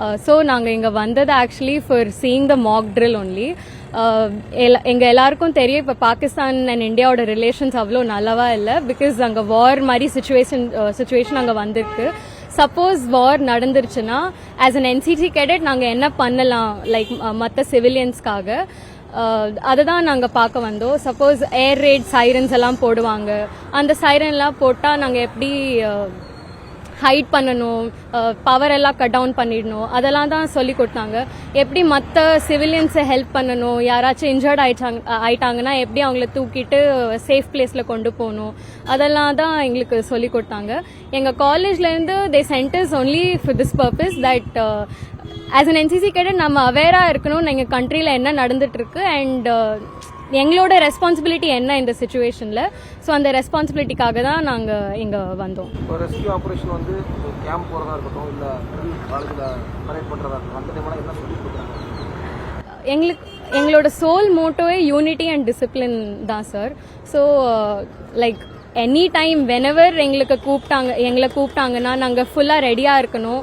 Uh, so நாங்கள் இங்கே வந்தது actually for seeing the mock drill only எங்கள் எல்லாருக்கும் தெரியும் இப்போ பாகிஸ்தான் அண்ட் இந்தியாவோட ரிலேஷன்ஸ் அவ்வளோ நல்லவா இல்லை பிகாஸ் அங்கே வார் மாதிரி சுச்சுவேஷன் சுச்சுவேஷன் அங்கே வந்திருக்கு. சப்போஸ் வார் நடந்துருச்சுன்னா ஆஸ் அன் என்சிசி கேடட் நாங்கள் என்ன பண்ணலாம்? லைக் மற்ற சிவிலியன்ஸ்க்காக uh, அதை தான் நாங்கள் பார்க்க வந்தோம். சப்போஸ் ஏர் ரேட் சைரன்ஸ் எல்லாம் போடுவாங்க. அந்த சைரன்லாம் போட்டால் நாங்கள் எப்படி uh, ஹைட் பண்ணணும் பவர் எல்லாம் கட் டவுன் பண்ணிடணும். அதெல்லாம் தான் சொல்லி கொடுத்தாங்க. எப்படி மற்ற சிவிலியன்ஸை ஹெல்ப் பண்ணணும் யாராச்சும் இன்ஜர்ட் ஆயிட்டாங்க ஆயிட்டாங்கன்னா எப்படி அவங்கள தூக்கிட்டு சேஃப் பிளேஸில் கொண்டு போகணும்? அதெல்லாம் தான் எங்களுக்கு சொல்லி கொடுத்தாங்க. எங்கள் காலேஜ்லேருந்து they centres only for this purpose that as an NCC கேட்டு நம்ம அவேராக இருக்கணும் எங்கள் கண்ட்ரியில் என்ன நடந்துட்டு இருக்கு அண்ட் எங்களோட ரெஸ்பான்சிபிலிட்டி என்ன இந்த சுச்சுவேஷனில் ஸோ அந்த ரெஸ்பான்சிபிலிட்டிக்காக தான் நாங்கள் இங்கே வந்தோம். இப்போ ரெஸ்கியூ ஆப்ரேஷன் வந்து கேம்ப் போகிறதா இருக்கட்டும் இல்லை காலேஜில் கனெக்ட் பண்ணுறதா இருக்கட்டும் அந்த டைம்லாம் என்ன சொல்லி கொடுக்குறாங்க எங்களுக்கு எங்களோட சோல் மோட்டோவே யூனிட்டி அண்ட் டிசிப்ளின் தான் sir so like any time whenever எங்களுக்கு கூப்பிட்டாங்க எங்களை கூப்பிட்டாங்கன்னா நாங்கள் ஃபுல்லாக ரெடியாக இருக்கணும்.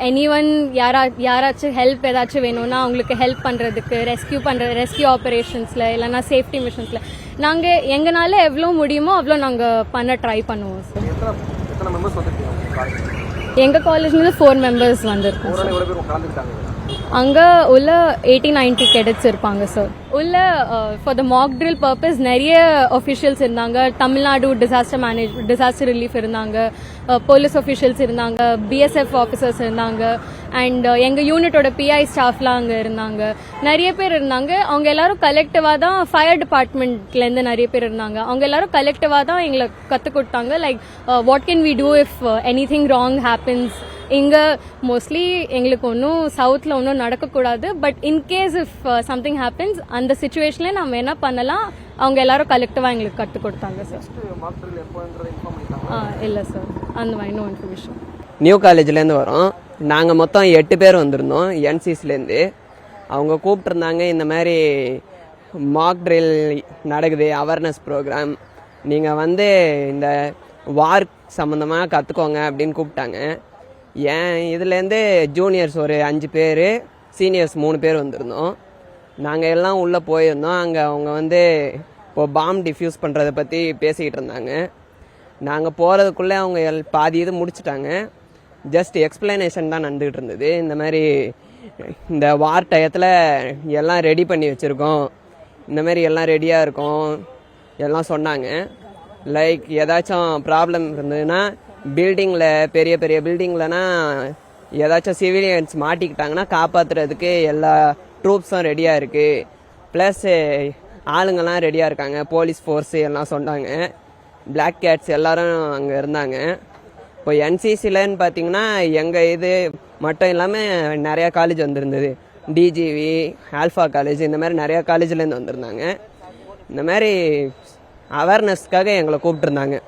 எனி ஒன் யாரா யாராச்சும் ஹெல்ப் ஏதாச்சும் வேணும்னா அவங்களுக்கு ஹெல்ப் பண்ணுறதுக்கு ரெஸ்கியூ பண்ணுற ரெஸ்கியூ ஆப்ரேஷன்ஸில் இல்லைன்னா சேஃப்டி மிஷன்ஸில் நாங்கள் எங்களால் எவ்வளோ முடியுமோ அவ்வளோ நாங்கள் பண்ண ட்ரை பண்ணுவோம் சார் எங்கள் காலேஜ்லேருந்து ஃபோர் மெம்பர்ஸ் வந்திருக்கோம் அங்கே உள்ள எயிட்டி நைன்டி கேடட்ஸ் இருப்பாங்க சார் உள்ள for the mock drill purpose நிறைய ஒஃபிஷியல்ஸ் இருந்தாங்க. Tamil Nadu disaster manage disaster relief இருந்தாங்க. Uh, போலீஸ் ஒஃபிஷியல்ஸ் இருந்தாங்க. பிஎஸ்எஃப் ஆஃபீஸர்ஸ் இருந்தாங்க. அண்ட் uh, எங்கள் யூனிட்டோட பிஐ ஸ்டாஃப்லாம் அங்கே இருந்தாங்க. நிறைய பேர் இருந்தாங்க. அவங்க எல்லாரும் கலெக்டிவாக தான் ஃபயர் டிபார்ட்மெண்ட்லேருந்து நிறைய பேர் இருந்தாங்க. அவங்க எல்லாரும் கலெக்டிவாக தான் எங்களை கற்றுக் கொடுத்தாங்க. Like what can we do if anything wrong happens இங்கே மோஸ்ட்லி எங்களுக்கு ஒன்றும் சவுத்தில் ஒன்றும் நடக்கக்கூடாது. But in case if something happens அந்த சுச்சுவேஷனில் நம்ம என்ன பண்ணலாம்? அவங்க எல்லாரும் கலெக்டிவாக எங்களுக்கு கற்றுக் கொடுத்தாங்க சார் ஆ இல்லை சார் அந்த மாதிரி நோ இன்ஃபர்மேஷன் நியூ காலேஜ்லேருந்து வரோம். நாங்கள் மொத்தம் எட்டு பேர் வந்திருந்தோம் என்சிஸ்லேருந்து அவங்க கூப்பிட்டுருந்தாங்க இந்த மாதிரி மாக் ட்ரில் நடக்குது அவேர்னஸ் ப்ரோக்ராம் நீங்கள் வந்து இந்த வார் சம்மந்தமாக கற்றுக்கோங்க அப்படின்னு கூப்பிட்டாங்க. ஏன்? இதுலேருந்து ஜூனியர்ஸ் ஒரு அஞ்சு பேர் சீனியர்ஸ் மூணு பேர் வந்திருந்தோம். நாங்கள் எல்லாம் உள்ளே போயிருந்தோம். அங்கே அவங்க வந்து இப்போது பாம் டிஃப்யூஸ் பண்ணுறதை பற்றி பேசிக்கிட்டு இருந்தாங்க. நாங்கள் போகிறதுக்குள்ளே அவங்க எல் பாதி இது முடிச்சிட்டாங்க. ஜஸ்ட் எக்ஸ்பிளனேஷன் தான் நடந்துகிட்டு இருந்தது. இந்த மாதிரி இந்த வார் டயத்தில் எல்லாம் ரெடி பண்ணி வச்சுருக்கோம். இந்த மாதிரி எல்லாம் ரெடியாக இருக்கும். எல்லாம் சொன்னாங்க. லைக் ஏதாச்சும் ப்ராப்ளம் இருந்ததுன்னா பில்டிங்கில் பெரிய பெரிய பில்டிங்லனா ஏதாச்சும் சிவிலியன்ஸ் மாட்டிக்கிட்டாங்கன்னா காப்பாற்றுறதுக்கு எல்லா ட்ரூப்ஸும் ரெடியாக இருக்குது ப்ளஸ் ஆளுங்கள்லாம் ரெடியாக இருக்காங்க. போலீஸ் ஃபோர்ஸு எல்லாம் சொன்னாங்க. பிளாக் கேட்ஸ் எல்லாரும் அங்கே இருந்தாங்க. இப்போ என்சிசிலன்னு பார்த்தீங்கன்னா எங்கள் இது மட்டும் இல்லாமல் நிறையா காலேஜ் வந்திருந்தது. டிஜிவி ஆல்ஃபா காலேஜ் இந்த மாதிரி நிறையா காலேஜ்லேருந்து வந்திருந்தாங்க. இந்த மாதிரி அவேர்னஸ்க்காக எங்களை கூப்பிட்டுருந்தாங்க.